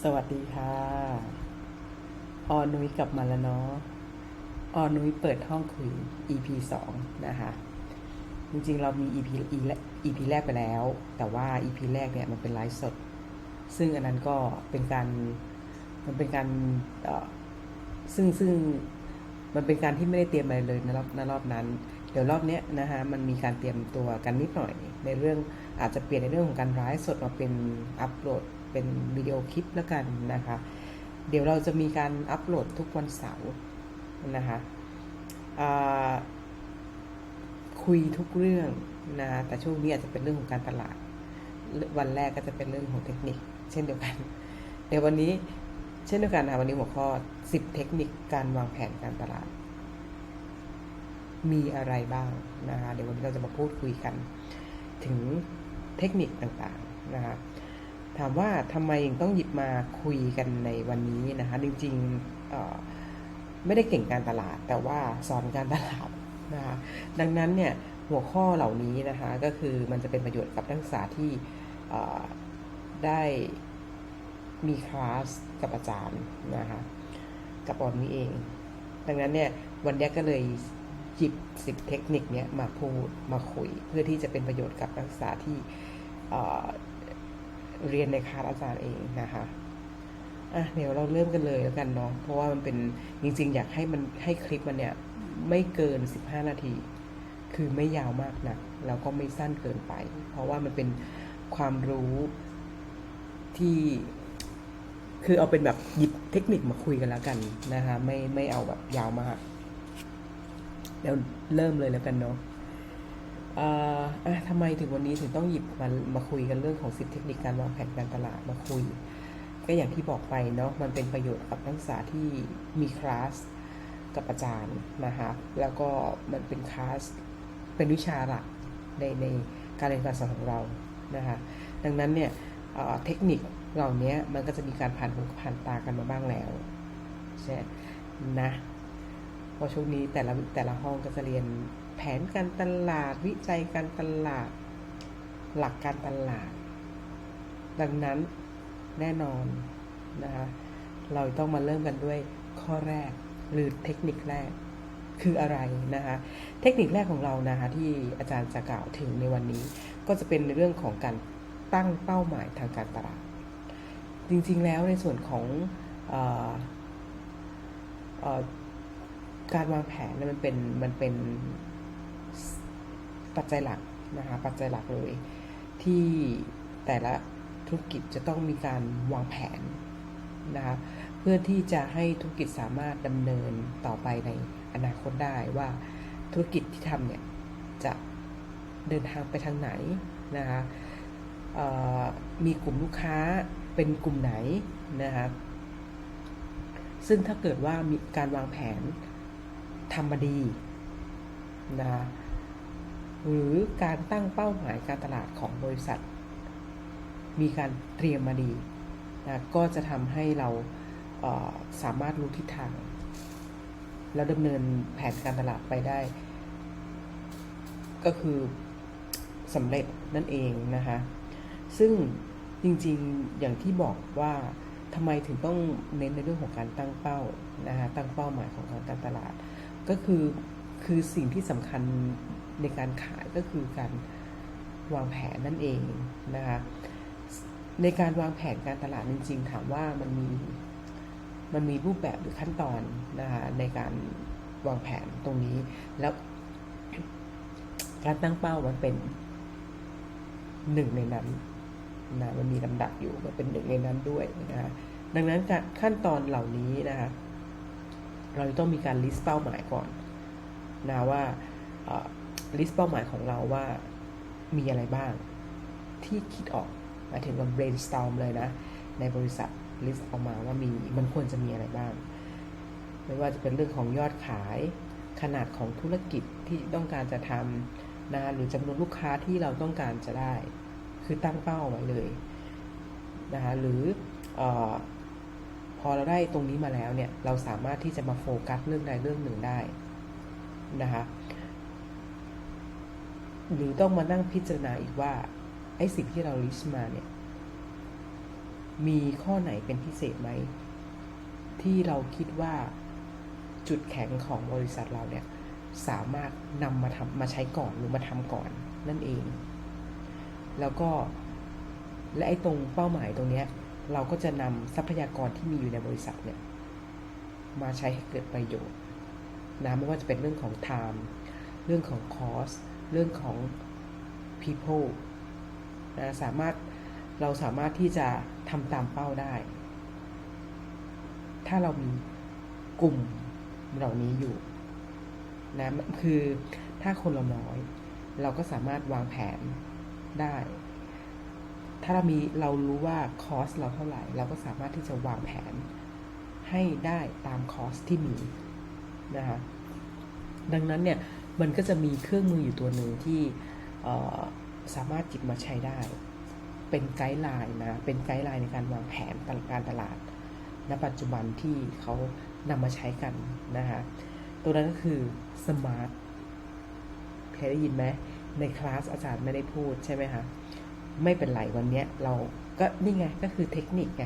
สวัสดีค่ะ ออนุ้ยกลับมาแล้วเนาะ ออนุ้ยเปิดห้องคุย EP สองนะคะ จริงๆ เรามี EP EP แรกไปแล้ว แต่ว่า EP แรกเนี่ยมันเป็นไลฟ์สด ซึ่งอันนั้นก็เป็นการ มันเป็นการซึ่งซึ่งมันเป็นการที่ไม่ได้เตรียมอะไรเลยในรอบในรอบนั้น เดี๋ยวรอบเนี้ยนะคะมันมีการเตรียมตัวกันนิดหน่อย ในเรื่องอาจจะเปลี่ยนในเรื่องของการไลฟ์สดมาเป็นอัปโหลด เป็นวิดีโอคลิปแล้วกันนะคะ เดี๋ยวเราจะมีการอัปโหลดทุกวันเสาร์นะคะคุยทุกเรื่องนะคะแต่ช่วงนี้อาจจะเป็นเรื่องของการตลาด วันแรกก็จะเป็นเรื่องของเทคนิค เช่นเดียวกันเดี๋ยววันนี้เช่นเดียวกันค่ะวันนี้หัวข้อ 10 เทคนิคการวางแผนการตลาด มีอะไรบ้างนะคะเดี๋ยววันนี้เราจะมาพูดคุยกัน ถึงเทคนิคต่างๆนะคะ ถามว่าทำไมถึงต้องหยิบมาคุยกันในวันนี้นะคะจริงๆไม่ได้เก่งการตลาด แต่ว่าสอนการตลาดนะคะดังนั้นเนี่ยหัวข้อเหล่านี้นะคะก็คือมันจะเป็นประโยชน์กับนักศึกษาที่ได้มีคลาสกับอาจารย์นะคะกับออนนี้เอง ดังนั้นเนี่ยวันนี้ก็เลยหยิบสิบเทคนิคเนี้ยมาพูดมาคุย เพื่อที่จะเป็นประโยชน์กับนักศึกษาที่ เรียนในคาสอาจารย์เองนะคะอะเดี๋ยวเราเริ่มกันเลยแล้วกันเนาะเพราะว่ามันเป็นจริง ๆ อยากให้มันให้คลิปมันเนี่ย ไม่เกิน15นาที คือไม่ยาวมากนะแล้วก็ไม่สั้นเกินไป เพราะว่ามันเป็นความรู้ที่คือเอาเป็นแบบหยิบเทคนิคมาคุยกันแล้วกันนะคะ ไม่ไม่เอาแบบยาวมากเดี๋ยวเริ่มเลยแล้วกันเนาะ อ่าอะทำไมถึงวันนี้ถึงต้องหยิบมามาคุยกันเรื่องของสิบเทคนิคการวางแผนการตลาดมาคุย ก็อย่างที่บอกไปเนาะมันเป็นประโยชน์กับนักศึกษาที่มีคลาสกับอาจารย์นะคะแล้วก็มันเป็นคลาสเป็นวิชาหลักในในการเรียนการสอนของเรานะคะดังนั้นเนี่ยเเทคนิคเหล่านี้มันก็จะมีการผ่านหูผ่านตากันมาบ้างแล้วใช่นะเพราะช่วงนี้แต่ละแต่ละห้องก็จะเรียน แผนการตลาด วิจัยการตลาด หลักการตลาด ดังนั้นแน่นอนนะคะเราต้องมาเริ่มกันด้วยข้อแรกหรือเทคนิคแรกคืออะไรนะคะเทคนิคแรกของเรานะคะที่อาจารย์จะกล่าวถึงในวันนี้ ก็จะเป็นในเรื่องของการตั้งเป้าหมายทางการตลาด จริงๆแล้วในส่วนของออออการวางแผนมันเป็นมันเป็น ปัจจัยหลักนะคะปัจจัยหลักเลย ที่แต่ละธุรกิจจะต้องมีการวางแผนนะคะเพื่อที่จะให้ธุรกิจสามารถดำเนินต่อไปในอนาคตได้ว่าธุรกิจที่ทำเนี่ยจะเดินทางไปทางไหนนะคะมีกลุ่มลูกค้าเป็นกลุ่มไหนนะคะซึ่งถ้าเกิดว่ามีการวางแผนทำมาดีนะคะ หรือการตั้งเป้าหมายการตลาดของบริษัท มีการเตรียมมาดีนะก็จะทำให้เราเสามารถรู้ทิศทาง แล้วดำเนินแผนการตลาดไปได้ ก็คือสำเร็จนั่นเองนะคะ ซึ่งจริงๆอย่างที่บอกว่าทำไมถึงต้องเน้นในเรื่องของการตั้งเป้านะคะตั้งเป้าหมายของการตลาด ก็คือคือสิ่งที่สำคัญ ในการขายก็คือการวางแผนนั่นเองนะคะในการวางแผนการตลาดจริงๆถามว่ามันมีมันมีรูปแบบหรือขั้นตอนนะคะในการวางแผนตรงนี้ แล้วการตั้งเป้ามันเป็นหนึ่งในนั้นนะมันมีลำดับอยู่มันเป็นหนึ่งในนั้นด้วยนะคะดังนั้นขั้นตอนเหล่านี้นะคะเราต้องมีการ list เป้าหมายก่อนนะว่า เอ่อ list เป้าหมายของเราว่ามีอะไรบ้างที่คิดออกหมายถึงว่า brainstorm เลยนะ ในบริษัท list ออกมาว่ามีมันควรจะมีอะไรบ้าง ไม่ว่าจะเป็นเรื่องของยอดขายขนาดของธุรกิจที่ต้องการจะทำนะหรือจำนวนลูกค้าที่เราต้องการจะได้ คือตั้งเป้าไว้เลยนะคะหรืออพอเราได้ตรงนี้มาแล้วเนี่ย เราสามารถที่จะมาโฟกัสเรื่องใดเรื่องหนึ่งได้นะคะ หรือต้องมานั่งพิจารณาอีกว่า ไอ้สิ่งที่เราลิสต์มาเนี่ย มีข้อไหนเป็นพิเศษไหม ที่เราคิดว่าจุดแข็งของบริษัทเราเนี่ย สามารถนำมาทำมาใช้ก่อนหรือมาทำก่อนนั่นเอง แล้วก็และไอ้ตรงเป้าหมายตรงเนี้ย เราก็จะนำทรัพยากรที่มีอยู่ในบริษัทเนี่ย มาใช้ให้เกิดประโยชน์นะไม่ว่าจะเป็นเรื่องของ time เรื่องของ cost เรื่องของ people นะสามารถเราสามารถที่จะทำตามเป้าได้ ถ้าเรามีกลุ่มเหล่านี้อยู่นะคือถ้าคนเราน้อย เราก็สามารถวางแผนได้ ถ้าเรามีเรารู้ว่าคอสเราเท่าไหร่ เราก็สามารถที่จะวางแผนให้ได้ตามคอสที่มีนะคะดังนั้นเนี่ย มันก็จะมีเครื่องมืออยู่ตัวหนึ่งที่สามารถจิบมาใช้ได้ เป็นไกด์ไลน์นะ เป็นไกด์ไลน์ในการวางแผนการตลาด ณ ปัจจุบันที่เขานำมาใช้กันนะคะตัวนั้นก็คือ Smart เคยได้ยินไหมในคลาสอาจารย์ไม่ได้พูดใช่ไหมคะ ไม่เป็นไรวันนี้เราก็นี่ไงก็คือเทคนิคไง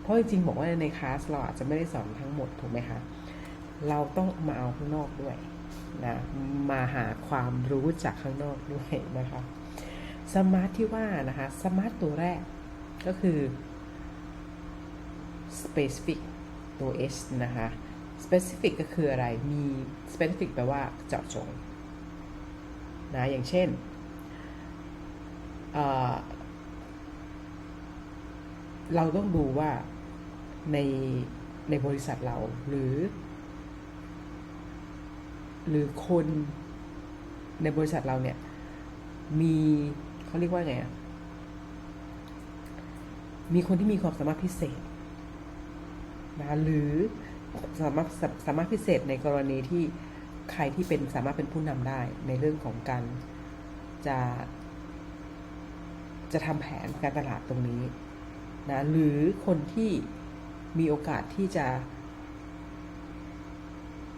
เพราะจริงๆบอกว่าในคลาสเราอาจจะไม่ได้สอนทั้งหมดถูกไหมคะ เราต้องมาเอาข้างนอกด้วย นะมาหาความรู้จากข้างนอกด้วยนะคะสมาร์ทที่ว่านะคะสมาร์ทตัวแรกก็คือ specific ตัว S นะคะ specific ก็คืออะไร มี specific แปลว่าเจาะจงนะอย่างเช่นเเราต้องดูว่าในในบริษัทเราหรือ หรือคนในบริษัทเราเนี่ย มีเขาเรียกว่าไงอะมีคนที่มีความสามารถพิเศษนะหรือสามารถสามารถพิเศษในกรณีที่ใครที่เป็นสามารถเป็นผู้นำได้ในเรื่องของการจะจะทำแผนการตลาดตรงนี้นะหรือคนที่มีโอกาสที่จะ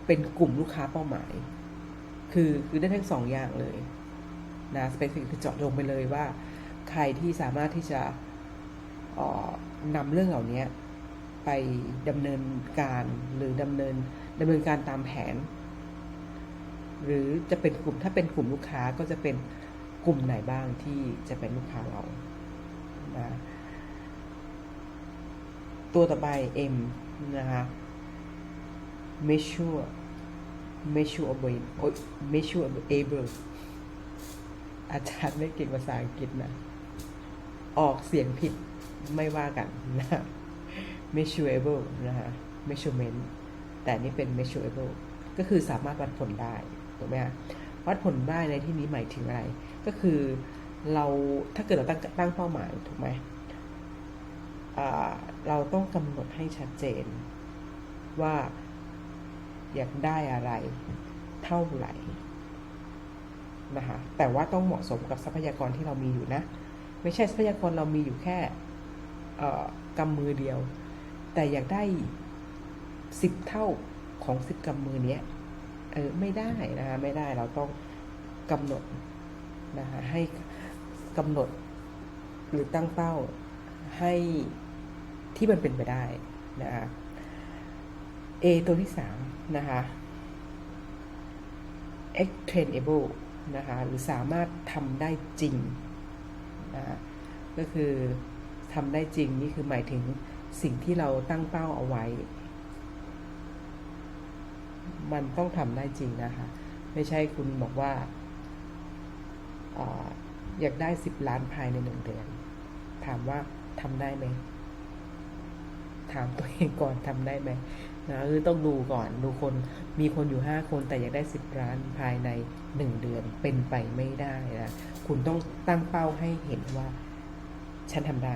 เป็นกลุ่มลูกค้าเป้าหมาย คือคือได้ทั้งสองอย่างเลยนะ specific คือเจาะจงไปเลยว่า ใครที่สามารถที่จะออนำเรื่องเหล่านี้ไปดำเนินการหรือดำเนินดำเนินการตามแผน หรือจะเป็นกลุ่มถ้าเป็นกลุ่มลูกค้าก็จะเป็นกลุ่มไหนบ้างที่จะเป็นลูกค้าเรานะตัวต่อไป M นะคะ measure measurable โอ๊ย measurable อาจารย์ไม่เก่งภาษาอังกฤษนะ ออกเสียงผิดไม่ว่ากันนะ measurable นะฮะ measurement แต่นี่เป็น measurable ก็คือสามารถวัดผลได้ถูกไหมฮะวัดผลได้ในที่นี้หมายถึงอะไร ก็คือเราถ้าเกิดเราตั้งตั้งเป้าหมายถูกไหมเราต้องกำหนดให้ชัดเจนว่า อยากได้อะไร เท่าไหร่นะคะแต่ว่าต้องเหมาะสมกับทรัพยากรที่เรามีอยู่นะ ไม่ใช่ทรัพยากรเรามีอยู่แค่กำมือเดียว แต่อยากได้สิบเท่าของสิบกำมือเนี้ยเออไม่ได้นะคะไม่ได้เราต้องกำหนดนะคะให้กำหนดหรือตั้งเป้าให้ที่มันเป็นไปได้นะคะ A ตัวที่สามนะคะ extrainable นะคะหรือสามารถทำได้จริงนะก็คือทำได้จริงนี่คือหมายถึงสิ่งที่เราตั้งเป้าเอาไว้ มันต้องทำได้จริงนะคะ ไม่ใช่คุณบอกว่าอาอยากได้สิบล้านภายในหนึ่งเดือน ถามว่าทำได้ไหม ถามตัวเองก่อนทำได้ไหม นะคือต้องดูก่อนดูคนมีคนอยู่ห้าคนแต่อยากได้สิบล้านภายในหนึ่งเดือนเป็นไปไม่ได้นะคุณต้องตั้งเป้าให้เห็นว่า ฉันทำได้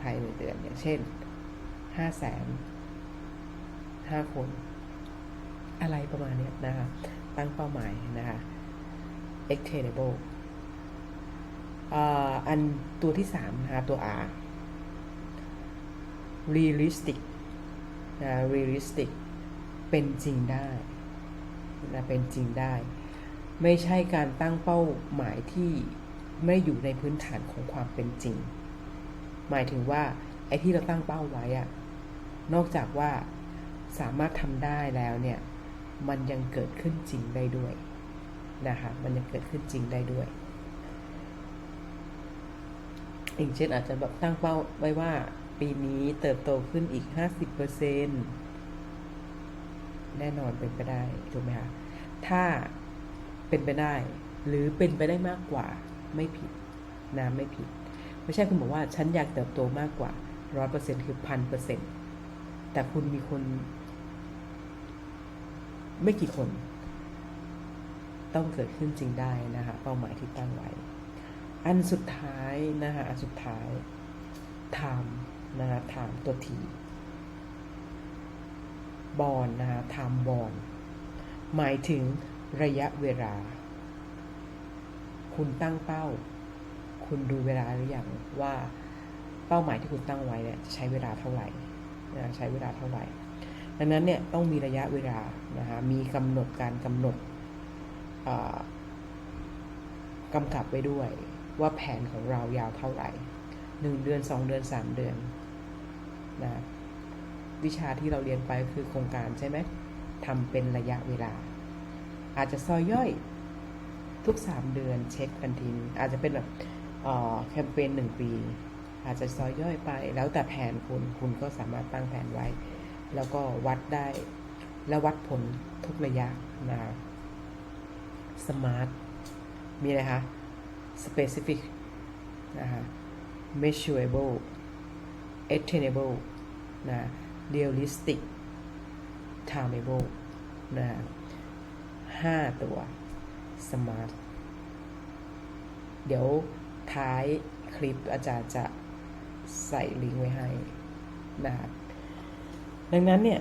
ภายในเดือนอย่างเช่นห้าแสนห้าคน อะไรประมาณนี้นะคะ ตั้งเป้าหมายนะคะ attainable อันตัวที่สามนะคะตัว R realistic นะ realistic เป็นจริงได้นะเป็นจริงได้ ไม่ใช่การตั้งเป้าหมายที่ไม่อยู่ในพื้นฐานของความเป็นจริง หมายถึงว่าไอ้ที่เราตั้งเป้าไว้อะนอกจากว่าสามารถทำได้แล้วเนี่ย มันยังเกิดขึ้นจริงได้ด้วยนะคะ มันยังเกิดขึ้นจริงได้ด้วยอย่างเช่นอาจจะแบบตั้งเป้าไว้ว่า ปีนี้เติบโตขึ้นอีก 50%แน่นอนเป็นไปได้ถูกไหมคะถ้าเป็นไปได้ หรือเป็นไปได้มากกว่าไม่ผิดนะไม่ผิด ไม่ใช่คุณบอกว่าฉันอยากเติบโตมากกว่าร้อยเปอร์เซ็นคือพันเปอร์เซ็นแต่คุณมีคน ไม่กี่คน ต้องเกิดขึ้นจริงได้นะคะเป้าหมายที่ตั้งไว้ อันสุดท้ายนะคะอันสุดท้าย time นะคะ time ตัวทีบอลนะคะ time บอลหมายถึงระยะเวลา คุณตั้งเป้า คุณดูเวลาหรือยังว่าเป้าหมายที่คุณตั้งไว้เนี่ยจะใช้เวลาเท่าไหร่นะใช้เวลาเท่าไหร่ ดังนั้นเนี่ยต้องมีระยะเวลานะคะมีกำหนดการกำหนดอ่ากำกับไว้ด้วยว่าแผนของเรายาวเท่าไหร่หนึ่งเดือนสองเดือนสามเดือน นะวิชาที่เราเรียนไปคือโครงการใช่ไหมทำเป็นระยะเวลา อาจจะซอยย่อยทุกสามเดือนเช็คกันทีนอาจจะเป็นแบบแคมเปญหนึ่งปี อาจจะซอยย่อยไป แล้วแต่แผนคุณคุณก็สามารถตั้งแผนไว้ แล้วก็วัดได้และวัดผลทุกระยะนะคะ smart มีอะไรคะ specific นะคะ measurable attainable นะ realistic timeable นะห้าตัว smart เดี๋ยวท้ายคลิปอาจารย์จะใส่ลิงก์ไว้ให้นะดังนั้นเนี่ย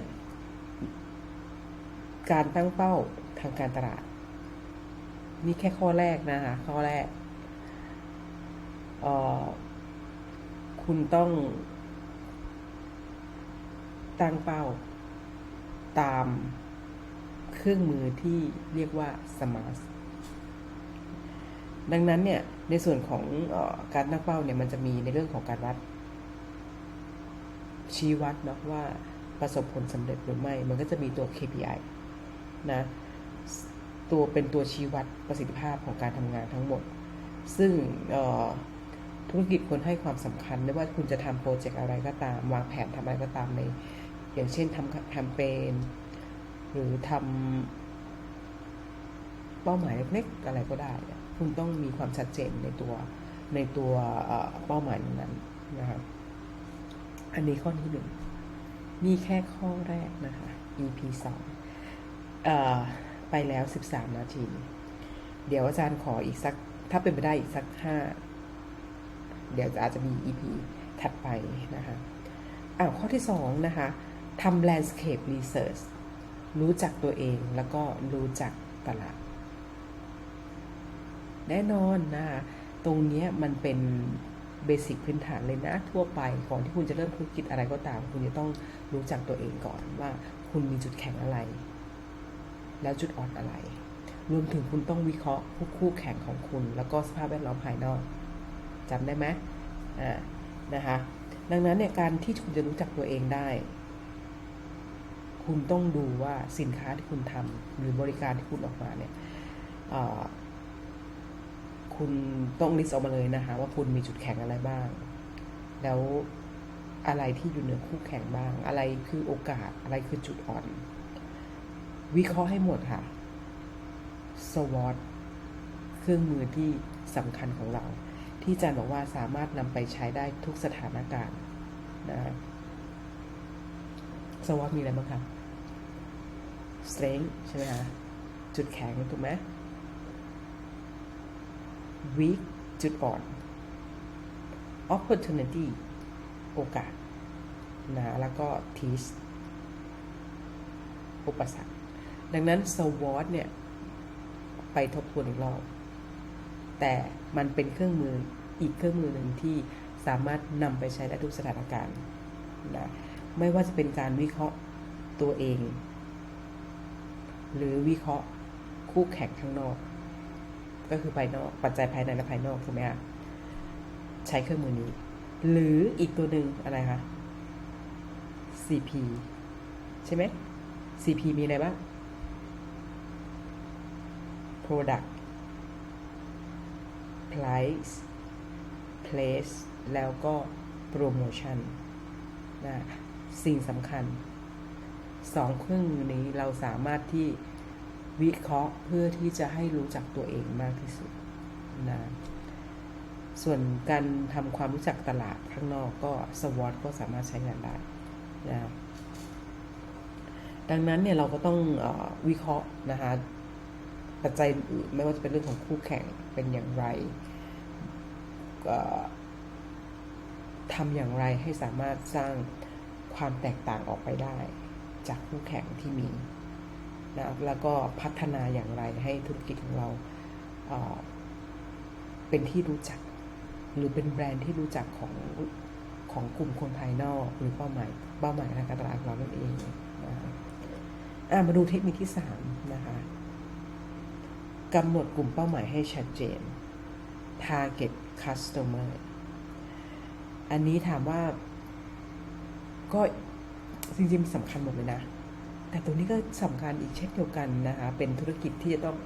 การตั้งเป้าทางการตลาด นี่แค่ข้อแรกนะคะข้อแรกออคุณต้อง ตั้งเป้า ตามเครื่องมือที่เรียกว่า SMART ดังนั้นเนี่ยในส่วนของออการตั้งเป้าเนี่ยมันจะมีในเรื่องของการวัด ชี้วัดเนาะว่าประสบผลสำเร็จหรือไม่ มันก็จะมีตัว KPI นะตัวเป็นตัวชี้วัดประสิทธิภาพของการทำงานทั้งหมด ซึ่งธุรกิจควรให้ความสำคัญไม่ว่าคุณจะทำโปรเจกต์อะไรก็ตาม วางแผนทำอะไรก็ตามใน อย่างเช่นทำแคมเปญหรือทำเป้าหมายเล็กๆอะไรก็ได้ คุณต้องมีความชัดเจนในตัวในตัวเป้าหมายนั้นนะครับอันนี้ข้อที่หนึ่งนี่แค่ข้อแรกนะคะ EP สองไปแล้ว 13 นาที เดี๋ยวอาจารย์ขออีกสัก ถ้าเป็นไปได้อีกสัก 5 เดี๋ยวอาจจะมี EP ถัดไปนะคะอ้าวข้อที่ 2 นะคะ ทำ landscape research รู้จักตัวเองแล้วก็รู้จักตลาด แน่นอนนะตรงนี้มันเป็นเบสิกพื้นฐานเลยนะทั่วไปก่อนที่คุณจะเริ่มธุรกิจอะไรก็ตาม คุณจะต้องรู้จักตัวเองก่อนว่าคุณมีจุดแข็งอะไร แล้วจุดอ่อนอะไร รวมถึงคุณต้องวิเคราะห์ผู้คู่แข่งของคุณ แล้วก็สภาพแวดล้อมภายนอกจำได้ไหมอ่านะคะดังนั้นเนี่ยการที่คุณจะรู้จักตัวเองได้ คุณต้องดูว่าสินค้าที่คุณทำหรือบริการที่คุณออกมาเนี่ยคุณต้องลิสต์ออกมาเลยนะคะ ว่าคุณมีจุดแข็งอะไรบ้าง แล้วอะไรที่อยู่เหนือคู่แข่งบ้าง อะไรคือโอกาสอะไรคือจุดอ่อน วิเคราะห์ให้หมดค่ะ SWOT เครื่องมือที่สำคัญของเรา ที่อาจารย์บอกว่าสามารถนำไปใช้ได้ทุกสถานการณ์นะ SWOT มีอะไรบ้างคะ strength ใช่ไหมคะจุดแข็งถูกไหม weak จุดอ่อน opportunity โอกาสนะแล้วก็ teach อุปสรรค ดังนั้น SWOT เนี่ย ไปทบทวนอีกรอบ แต่มันเป็นเครื่องมืออีกเครื่องมือหนึ่งที่สามารถนำไปใช้ได้ทุกสถานการณ์นะ ไม่ว่าจะเป็นการวิเคราะห์ตัวเอง หรือวิเคราะห์คู่แข่งข้างนอก ก็คือภายนอกปัจจัยภายในและภายนอกถูกไหมคะใช้เครื่องมือนี้ หรืออีกตัวหนึ่งอะไรคะ CP ใช่ไหม CP มีอะไรบ้าง Product Price Place แล้วก็ Promotion นะ สิ่งสำคัญสองเครื่องมือนี้เราสามารถที่วิเคราะห์เพื่อที่จะให้รู้จักตัวเองมากที่สุดนะส่วนการทำความรู้จักตลาดข้างนอกก็ SWOT ก็สามารถใช้งานได้นะดังนั้นเนี่ยเราก็ต้องอวิเคราะห์นะคะปัจจัยอื่นไม่ว่าจะเป็นเรื่องของคู่แข่งเป็นอย่างไรทำอย่างไรให้สามารถสร้าง ความแตกต่างออกไปได้ จากคู่แข่งที่มีนะแล้วก็พัฒนาอย่างไรให้ธุรกิจของเราเเป็นที่รู้จัก หรือเป็นแบรนด์ที่รู้จักของของกลุ่มคนภายนอก หรือเป้าหมายเป้าหมายทางการตลาดของเรานั่นเองนะคะอะมาดูเทคนิคที่3นะคะกำหนดกลุ่มเป้าหมายให้ชัดเจน target customer อันนี้ถามว่า ก็จริงๆสำคัญหมดเลยนะ แต่ตรงนี้ก็สำคัญอีกเช่นเดียวกันนะคะ เป็นธุรกิจที่จะต้อง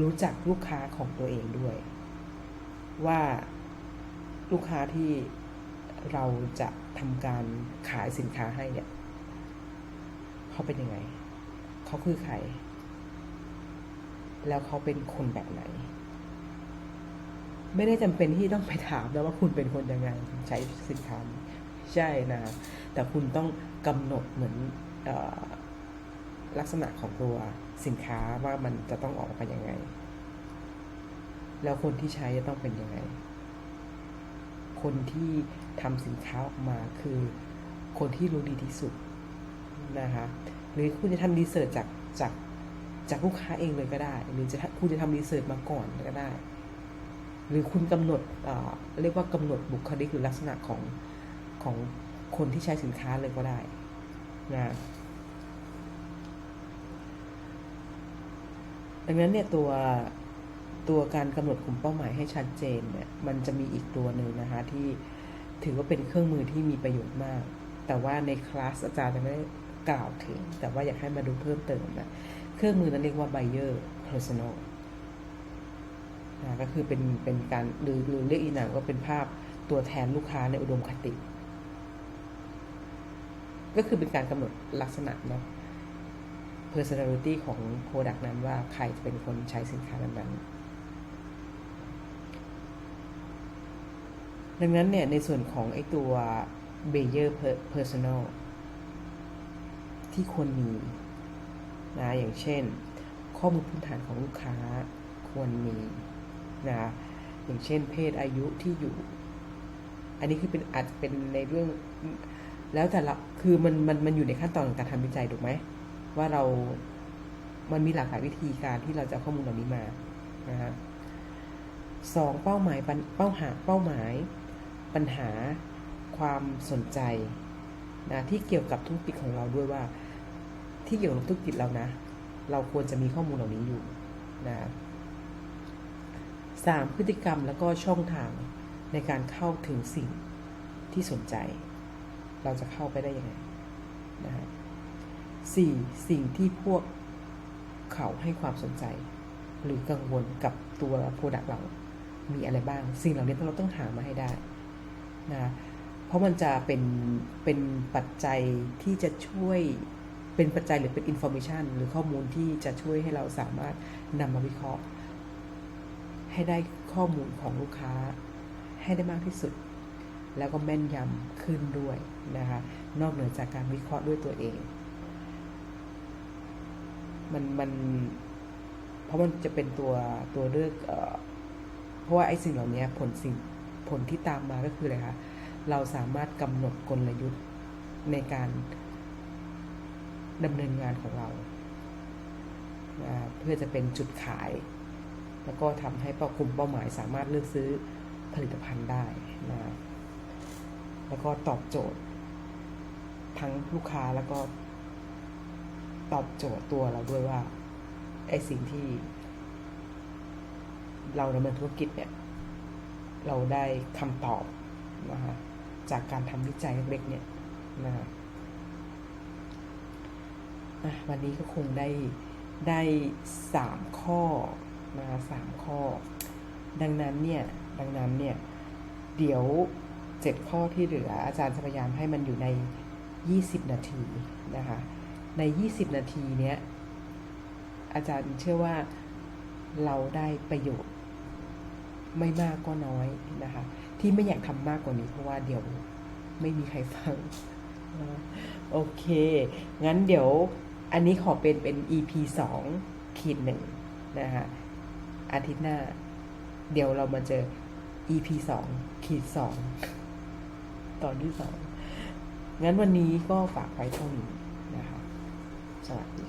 รู้จักลูกค้าของตัวเองด้วย ว่าลูกค้าที่เราจะทำการขายสินค้าให้เนี่ยเขาเป็นยังไง เขาคือใคร แล้วเขาเป็นคนแบบไหน ไม่ได้จำเป็นที่ต้องไปถามนะว่าคุณเป็นคนยังไงใช้สินค้า ใช่นะแต่คุณต้องกำหนดเหมือนอลักษณะของตัวสินค้าว่ามันจะต้องออกมาอยังไง แล้วคนที่ใช้จะต้องเป็นยังไง คนที่ทำสินค้าออกมาคือคนที่รู้ดีที่สุดนะคะหรือคุณจะทำรีเสิร์ชจากจากจากลูกค้าเองเลยก็ได้ หรือจะคุณจะทำรีเสิร์ชมาก่อนก็ได้ หรือคุณกำหนดเเรียกว่ากำหนดบุคลิกหรือลักษณะของ ของคนที่ใช้สินค้าเลยก็ได้นะดังนั้นเนี่ยตัวตัวการกำหนดกลุ่มเป้าหมายให้ชัดเจนเนี่ยมันจะมีอีกตัวหนึ่งนะคะที่ถือว่าเป็นเครื่องมือที่มีประโยชน์มาก แต่ว่าในคลาสอาจารย์จะไม่ได้กล่าวถึง แต่ว่าอยากให้มาดูเพิ่มเติมนะเครื่องมือนั้นเรียกว่า buyer personal นะก็คือเป็นเป็นการหรือหรือเรียกอีกหนังก็เป็นภาพตัวแทนลูกค้าในอุดมคติ ก็คือเป็นการกำหนดลักษณะเนาะ personality ของ product นั้นว่าใครจะเป็นคนใช้สินค้านั้นๆดังนั้นเนี่ย ในส่วนของไอตัว Bayer personal ที่ควรมีนะอย่างเช่น ข้อมูลพื้นฐานของลูกค้าควรมีนะอย่างเช่นเพศอายุที่อยู่ อันนี้คือเป็นอาจจะเป็นในเรื่อง แล้วแต่ละคือมันมันมันอยู่ในขั้นตอนของการทำวิจัยถูกไหมว่าเรา มันมีหลากหลายวิธีการที่เราจะข้อมูลเหล่านี้มานะฮะสองเป้าหมายเป้าหาเป้าหมาย ปัญหาความสนใจนะที่เกี่ยวกับธุรกิจของเราด้วยว่า ที่เกี่ยวกับธุรกิจเรานะ เราควรจะมีข้อมูลเหล่านี้อยู่นะสามพฤติกรรมแล้วก็ช่องทางในการเข้าถึงสิ่งที่สนใจ เราจะเข้าไปได้ยังไงนะฮะสี่สิ่งที่พวกเขาให้ความสนใจ หรือกังวลกับตัวโปรดักต์เรา มีอะไรบ้าง สิ่งเหล่านี้เราต้องหามาให้ได้นะเพราะมันจะเป็นเป็นปัจจัยที่จะช่วยเป็นปัจจัยหรือเป็นอินโฟ a t ชันหรือข้อมูลที่จะช่วยให้เราสามารถนำมาวิเคราะห์ ให้ได้ข้อมูลของลูกค้าให้ได้มากที่สุด แล้วก็แม่นยำขึ้นด้วยนะคะ นอกเหนือจากการวิเคราะห์ด้วยตัวเอง มันมันเพราะมันจะเป็นตัวตัวเลือกเพราะว่าไอ้สิ่งเหล่านี้ผลสิ่งผลที่ตามมาก็คืออะไรคะเราสามารถกำหนดกลยุทธ์ในการดำเนินงานของเรา เพื่อจะเป็นจุดขาย แล้วก็ทำให้เป้ากลุ่มเป้าหมายสามารถเลือกซื้อผลิตภัณฑ์ได้นะ แล้วก็ตอบโจทย์ ทั้งลูกค้าแล้วก็ ตอบโจทย์ตัวเราด้วยว่าไอ้สิ่งที่ เราดำเนินธุรกิจเนี่ย เราได้คำตอบนะคะจากการทำวิจัยเล็กๆเนี่ยนะคะอะวันนี้ก็คงได้ได้สามข้อนะคะสามข้อ ดังนั้นเนี่ย ดังนั้นเนี่ย เดี๋ยว เจ็ดข้อที่เหลืออาจารย์จะพยายามให้มันอยู่ใน 20 นาทีนะคะ ใน 20 นาทีเนี้ยอาจารย์เชื่อว่าเราได้ประโยชน์ ไม่มากก็น้อยนะคะ ที่ไม่อยากทำมากกว่านี้เพราะว่าเดี๋ยวไม่มีใครฟัง โอเค งั้นเดี๋ยวอันนี้ขอเป็นเป็น EP 2ขีดหนึ่งนะคะอาทิตย์หน้า เดี๋ยวเรามาเจอ EP 2ขีด2 ตอนที่สองงั้นวันนี้ก็ฝากไว้เท่านี้นะคะสวัสดี